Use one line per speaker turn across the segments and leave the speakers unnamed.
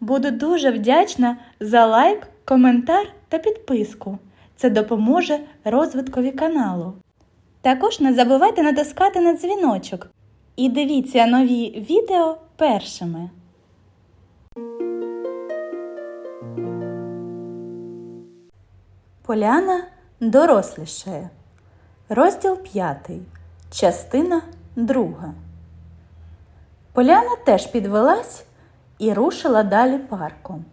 Буду дуже вдячна за лайк, коментар та підписку. Це допоможе розвиткові каналу. Також не забувайте натискати на дзвіночок і дивіться нові відео першими. Поляна дорослішає. Розділ 5. Частина 2. Поляна теж підвелась і рушила далі парком.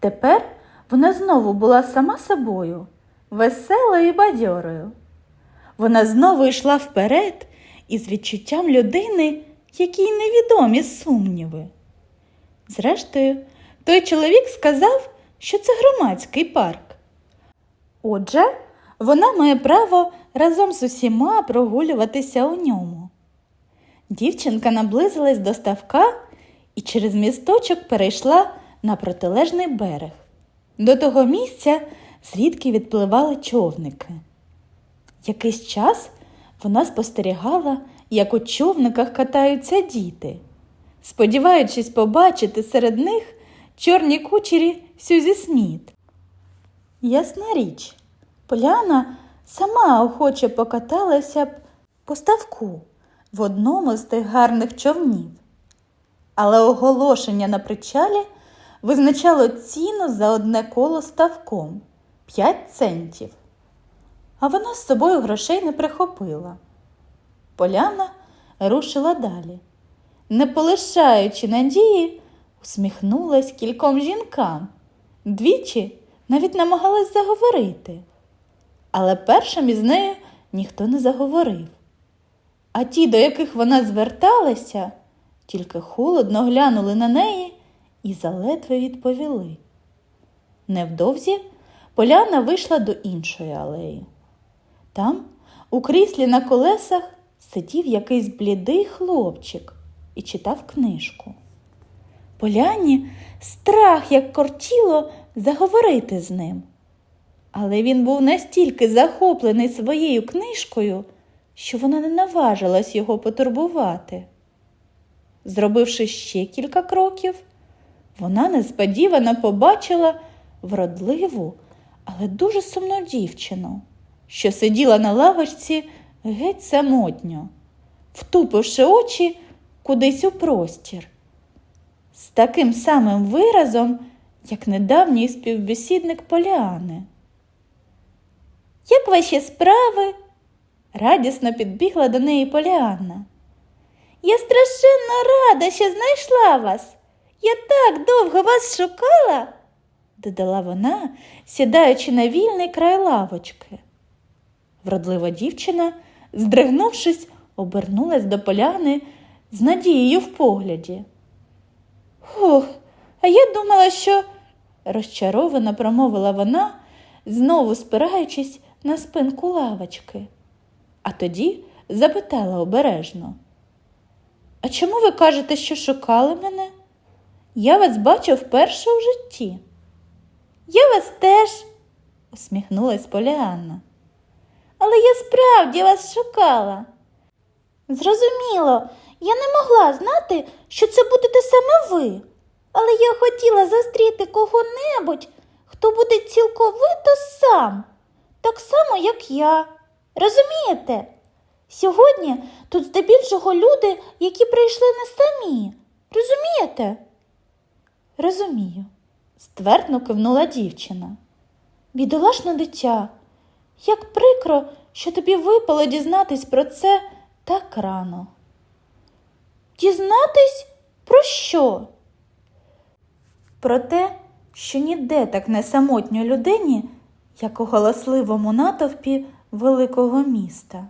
Тепер вона знову була сама собою, веселою і бадьорою. Вона знову йшла вперед із відчуттям людини, якій невідомі сумніви. Зрештою, той чоловік сказав, що це громадський парк. Отже, вона має право разом з усіма прогулюватися у ньому. Дівчинка наблизилась до ставка і через місточок перейшла на протилежний берег, до того місця, звідки відпливали човники. Якийсь час вона спостерігала, як у човниках катаються діти, сподіваючись побачити серед них чорні кучері Сюзі Сміт. Ясна річ, Поляна сама охоче покаталася б по ставку в одному з тих гарних човнів. Але оголошення на причалі визначало ціну за одне коло ставком 5 центів. А вона з собою грошей не прихопила. Поляна рушила далі. Не полишаючи надії, усміхнулась кільком жінкам. Двічі навіть намагалась заговорити. Але першим із нею ніхто не заговорив. А ті, до яких вона зверталася, тільки холодно глянули на неї і заледве відповіли. Невдовзі Поляна вийшла до іншої алеї. Там, у кріслі на колесах, сидів якийсь блідий хлопчик і читав книжку. Поляні страх, як кортіло, заговорити з ним. Але він був настільки захоплений своєю книжкою, що вона не наважилась його потурбувати. Зробивши ще кілька кроків, вона несподівано побачила вродливу, але дуже сумну дівчину, що сиділа на лавочці геть самотньо, втупивши очі кудись у простір. З таким самим виразом, як недавній співбесідник Поліани. Як ваші справи? радісно підбігла до неї Поліанна. Я страшенно рада, що знайшла вас. Я так довго вас шукала, додала вона, сідаючи на вільний край лавочки. Вродлива дівчина, здригнувшись, обернулась до поляни з надією в погляді. Хух, а я думала, що, розчаровано промовила вона, знову спираючись на спинку лавочки, а тоді запитала обережно. А чому ви кажете, що шукали мене? Я вас бачив вперше у житті. Я вас теж, усміхнулась Поліанна. Але я справді вас шукала. Зрозуміло, я не могла знати, що це будете саме ви, але я хотіла зустріти кого-небудь, хто буде цілковито сам, так само, як я. Розумієте? Сьогодні тут здебільшого люди, які прийшли не самі. Розумієте? Розумію, ствердно кивнула дівчина. Бідолашне дитя, як прикро, що тобі випало дізнатись про це так рано. Дізнатись про що? Про те, що ніде так не самотньо людині, як у галасливому натовпі великого міста.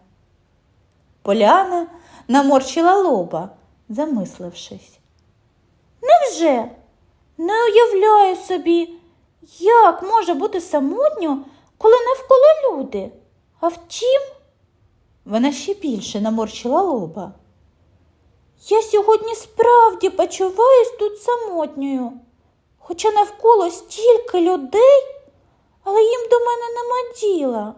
Поляна наморщила лоба, замислившись. Невже? Не уявляю собі, як може бути самотньо, коли навколо люди. А втім, вона ще більше наморщила лоба. Я сьогодні справді почуваюсь тут самотньою, хоча навколо стільки людей, але їм до мене нема діла.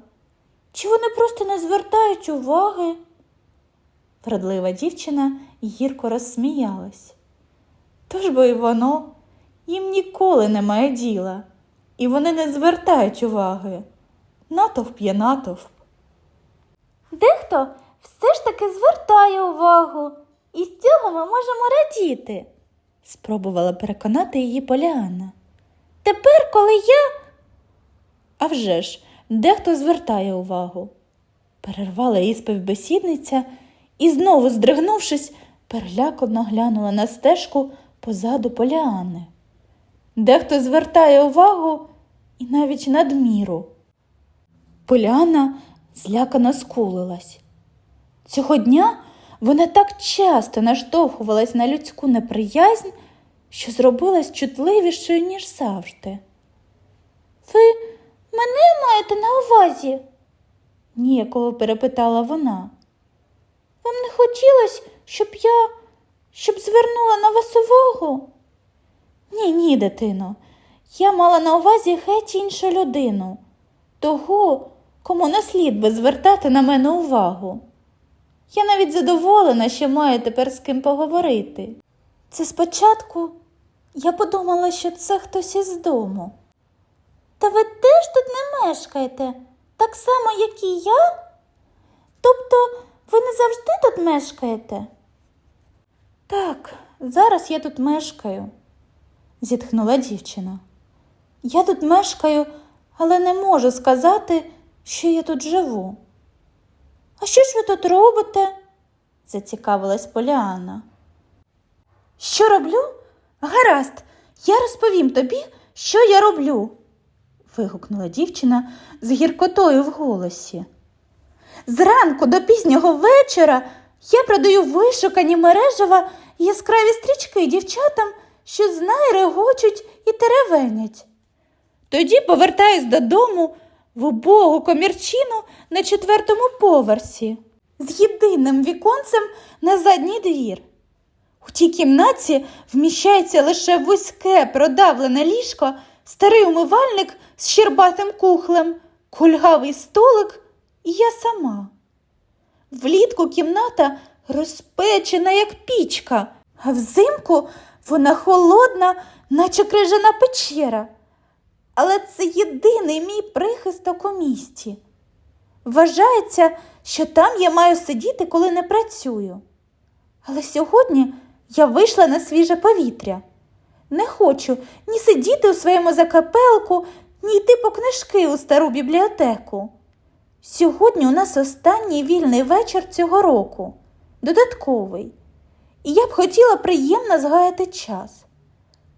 Чи вони просто не звертають уваги? Вродлива дівчина гірко розсміялась. Тож бо й воно, їм ніколи немає діла, і вони не звертають уваги. Натовп є натовп.
Дехто все ж таки звертає увагу, і з цього ми можемо радіти.
спробувала переконати її Поліанна.
Тепер, коли я
А вже ж, дехто звертає увагу. Перервала її співбесідниця і, знову здригнувшись, перелякано глянула на стежку позаду Поліани. Дехто звертає увагу і навіть надміру. Поліана злякано скулилась. Цього дня вона так часто наштовхувалась на людську неприязнь, що зробилась чутливішою, ніж завжди.
ви мене маєте на увазі,
Ніяково перепитала вона.
Вам не хотілося, щоб я щоб звернула на вас увагу?
Ні, ні, дитино. Я мала на увазі геть іншу людину, того, кому не слід би звертати на мене увагу. Я навіть задоволена, що маю тепер з ким поговорити. Це спочатку я подумала, що це хтось із дому.
Та ви теж тут не мешкаєте, так само, як і я? Тобто ви не завжди тут мешкаєте?
Так, зараз я тут мешкаю, зітхнула дівчина. Я тут мешкаю, але не можу сказати, що я тут живу.
А що ж ви тут робите?
зацікавилась Поліанна. Що роблю? Гаразд, я розповім тобі, що я роблю. вигукнула дівчина з гіркотою в голосі. Зранку до пізнього вечора я продаю вишукані мережева і яскраві стрічки дівчатам, що знай регочуть і теревенять. Тоді повертаюсь додому в убогу комірчину на четвертому поверсі з єдиним віконцем на задній двір. У тій кімнаті вміщається лише вузьке продавлене ліжко, старий умивальник з щербатим кухлем, кульгавий столик і я сама. Влітку кімната розпечена, як пічка, а взимку вона холодна, наче крижана печера. Але це єдиний мій прихисток у місті. Вважається, що там я маю сидіти, коли не працюю. Але сьогодні я вийшла на свіже повітря. Не хочу ні сидіти у своєму закапелку, ні йти по книжки у стару бібліотеку. Сьогодні у нас останній вільний вечір цього року, додатковий, і я б хотіла приємно згаяти час.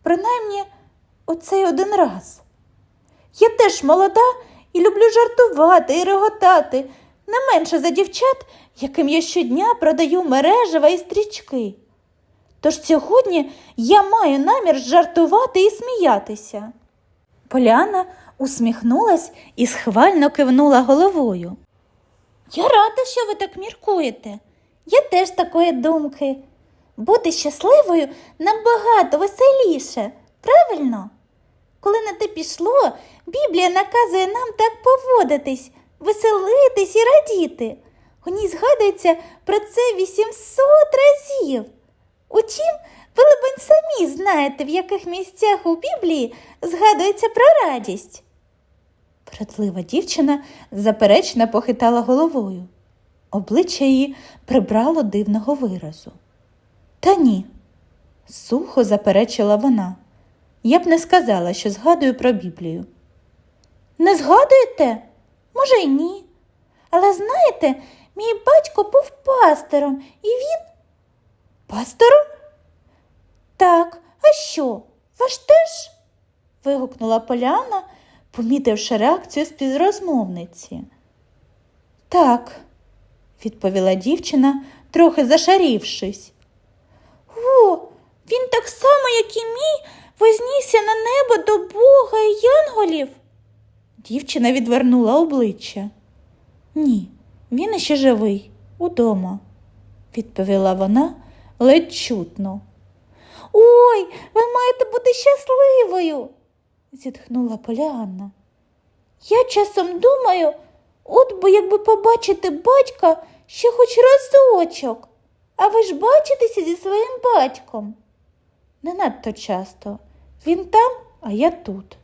Принаймні, оцей один раз. Я теж молода і люблю жартувати і реготати, не менше за дівчат, яким я щодня продаю мережева і стрічки. Тож сьогодні я маю намір жартувати і сміятися. Поляна усміхнулась і схвально кивнула головою.
Я рада, що ви так міркуєте. Я теж такої думки. Бути щасливою набагато веселіше, правильно? Коли на те пішло, Біблія наказує нам так поводитись, веселитись і радіти. У ній згадується про це 800 разів. Утім, ви, либонь, самі знаєте, в яких місцях у Біблії згадується про радість.
Вродлива дівчина заперечно похитала головою. Обличчя її прибрало дивного виразу. Та ні, сухо заперечила вона. Я б не сказала, що згадую про Біблію.
Не згадуєте? Може, й ні. Але знаєте, мій батько був пастором, і він.
Пастором?
Так, а що? Ваш теж?
вигукнула Поляна, помітивши реакцію співрозмовниці. Так, відповіла дівчина, трохи зашарівшись.
О, він так само, як і мій, вознісся на небо до Бога і янголів.
Дівчина відвернула обличчя. Ні, він іще живий, удома, відповіла вона ледь чутно.
Ой, ви маєте бути щасливою,
зітхнула Поліанна.
Я часом думаю, от би якби побачити батька ще хоч разочок. А ви ж бачитеся зі своїм батьком?
Не надто часто,
Він там, а я тут.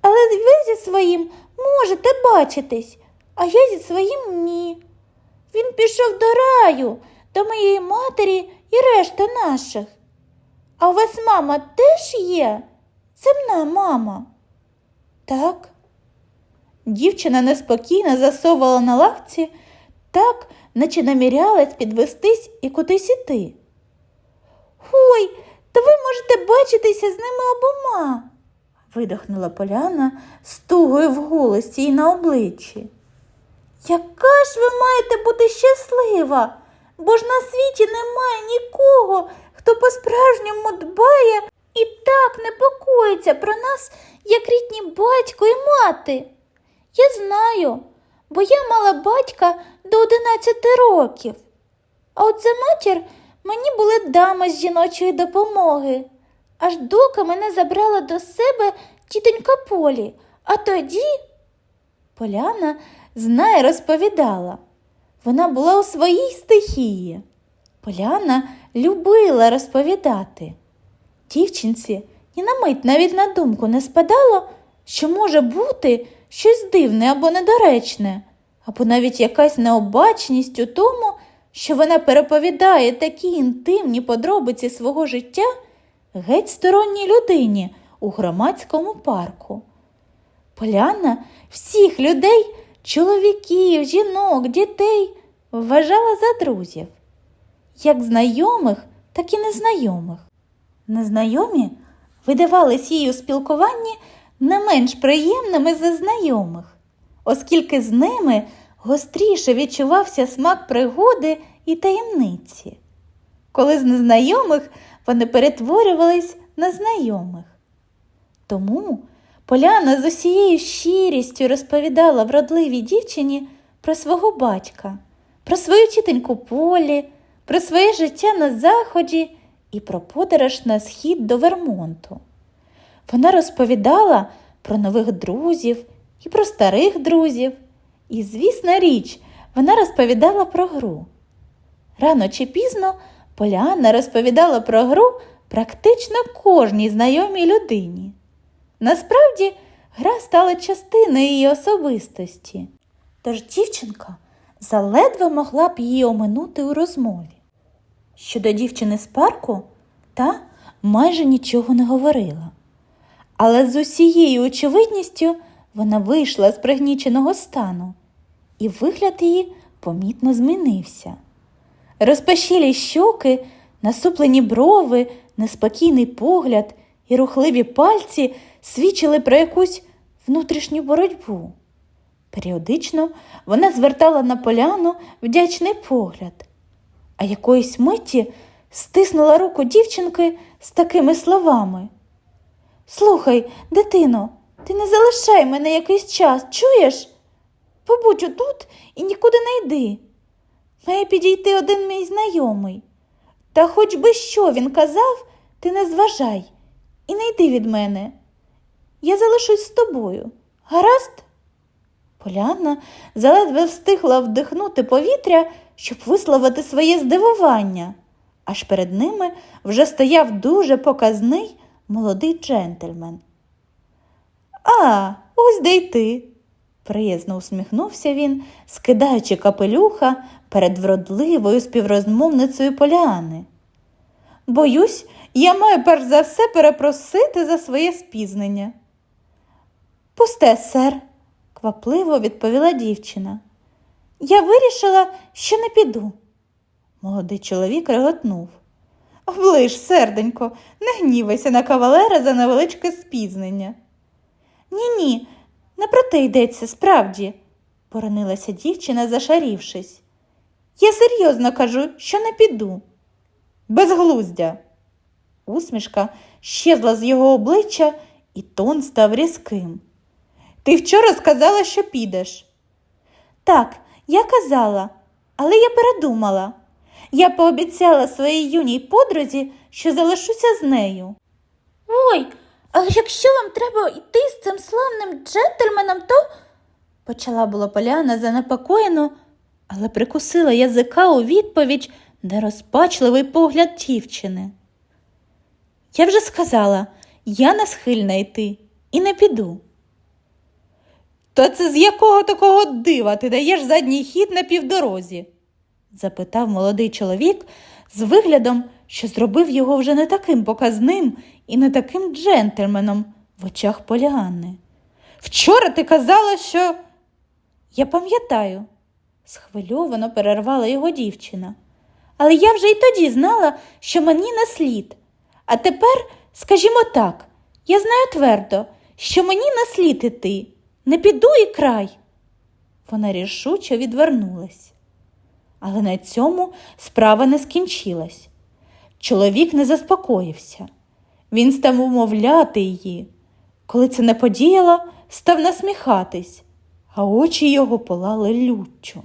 Але ви зі своїм можете бачитись, а я зі своїм ні. Він пішов до раю, до моєї матері і решти наших. А у вас мама теж є? Земна мама. Так. Дівчина неспокійно засовувала на лавці, так, наче намірялась підвестись і кудись іти. Ой, то ви можете бачитися з ними обома, видихнула Поляна з тугою в голосі і на обличчі. Яка ж ви маєте бути щаслива? Бо ж на світі немає нікого, хто по-справжньому дбає і так непокоїться про нас, як рідні батько і мати. Я знаю, бо я мала батька до 11 років. А от за матір мені була дама з жіночої допомоги, аж доки мене забрала до себе тітонька Полі, а тоді. Поляна знає, розповідала. Вона була у своїй стихії. Поляна любила розповідати. Дівчинці ні на мить навіть на думку не спадало, що може бути щось дивне або недоречне, або навіть якась необачність у тому, що вона переповідає такі інтимні подробиці свого життя геть сторонній людині у громадському парку. Поляна всіх людей, чоловіків, жінок, дітей вважала за друзів, як знайомих, так і незнайомих. Незнайомі видавались їй у спілкуванні не менш приємними за знайомих, оскільки з ними гостріше відчувався смак пригоди і таємниці. Коли з незнайомих вони перетворювались на знайомих. Тому Поляна з усією щирістю розповідала вродливій дівчині про свого батька, про свою тітоньку Полі, про своє життя на заході і про подорож на схід до Вермонту. Вона розповідала про нових друзів і про старих друзів. І, звісна річ, вона розповідала про гру. Рано чи пізно Поляна розповідала про гру практично кожній знайомій людині. Насправді, гра стала частиною її особистості, тож дівчинка заледве могла б її оминути у розмові. Щодо дівчини з парку, та майже нічого не говорила. Але з усією очевидністю вона вийшла з пригніченого стану, і вигляд її помітно змінився. Розпашілі щоки, насуплені брови, неспокійний погляд і рухливі пальці свідчили про якусь внутрішню боротьбу. Періодично вона звертала на поляну вдячний погляд, а якоїсь миті стиснула руку дівчинки з такими словами. Слухай, дитино, ти не залишай мене якийсь час, чуєш? Побудь отут і нікуди не йди. Має підійти один мій знайомий. Та хоч би що він казав, ти не зважай і не йди від мене. Я залишусь з тобою. Гаразд? Поляна заледве встигла вдихнути повітря, щоб висловити своє здивування, аж перед ними вже стояв дуже показний молодий джентльмен. А, ось де й ти, приязно усміхнувся він, скидаючи капелюха перед вродливою співрозмовницею Поляни. Боюсь, я маю перш за все перепросити за своє спізнення. Пусте, сер, квапливо відповіла дівчина. Я вирішила, що не піду. Молодий чоловік реготнув. Оближ, серденько, не гнівайся на кавалера за невеличке спізнення. Ні, ні, не про те йдеться справді, поронилася дівчина, зашарівшись. Я серйозно кажу, що не піду. Безглуздя. Усмішка щезла з його обличчя, і тон став різким. Ти вчора сказала, що підеш. Так, я казала, але я передумала. Я пообіцяла своїй юній подрузі, що залишуся з нею. Ой, але якщо вам треба йти з цим славним джентльменом, то. почала була Поляна занепокоєно, але прикусила язика у відповідь на розпачливий погляд дівчини.
Я вже сказала, я не схильна йти і не піду. То це з якого такого дива ти даєш задній хід на півдорозі? запитав молодий чоловік з виглядом, що зробив його вже не таким показним і не таким джентльменом в очах Поліанни. Вчора ти казала, що. Я пам'ятаю, схвильовано перервала його дівчина. Але я вже й тоді знала, що мені не слід. А тепер, скажімо так, я знаю твердо, що мені не слід іти. Не піду і край. Вона рішуче відвернулась. Але на цьому справа не скінчилась. Чоловік не заспокоївся. Він став умовляти її. Коли це не подіяло, став насміхатись, а очі його палали люттю.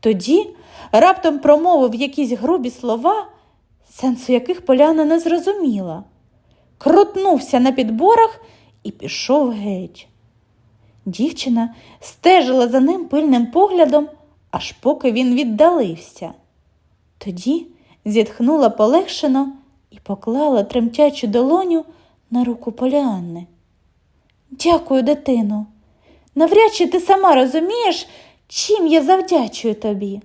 Тоді раптом промовив якісь грубі слова, сенсу яких Поляна не зрозуміла, крутнувся на підборах і пішов геть. Дівчина стежила за ним пильним поглядом, аж поки він віддалився. Тоді зітхнула полегшено і поклала тремтячу долоню на руку Поліанни. Дякую, дитино. Навряд чи ти сама розумієш, чим я завдячую тобі.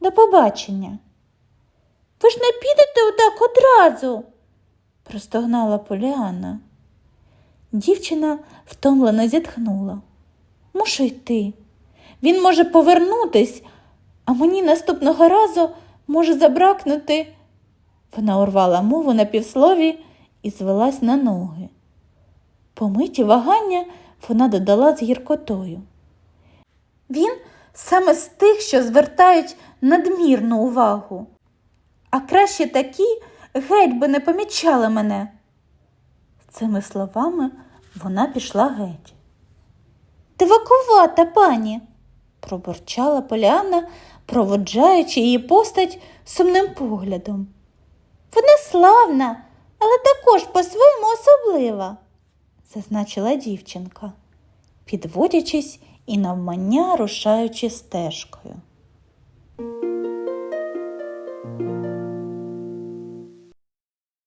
До побачення. Ви ж не підете отак одразу, простогнала Поліанна. Дівчина втомлено зітхнула. Мушу йти. Він може повернутись, а мені наступного разу може забракнути. Вона урвала мову на півслові і звелась на ноги. Помиті вагання вона додала з гіркотою. Він саме з тих, що звертають надмірну увагу, а краще такі геть би не помічали мене. З цими словами вона пішла геть. Дивакувата пані, пробурчала Поліанна, проводжаючи її постать сумним поглядом. Вона славна, але також по-своєму особлива, зазначила дівчинка, підводячись і навмання рушаючи стежкою.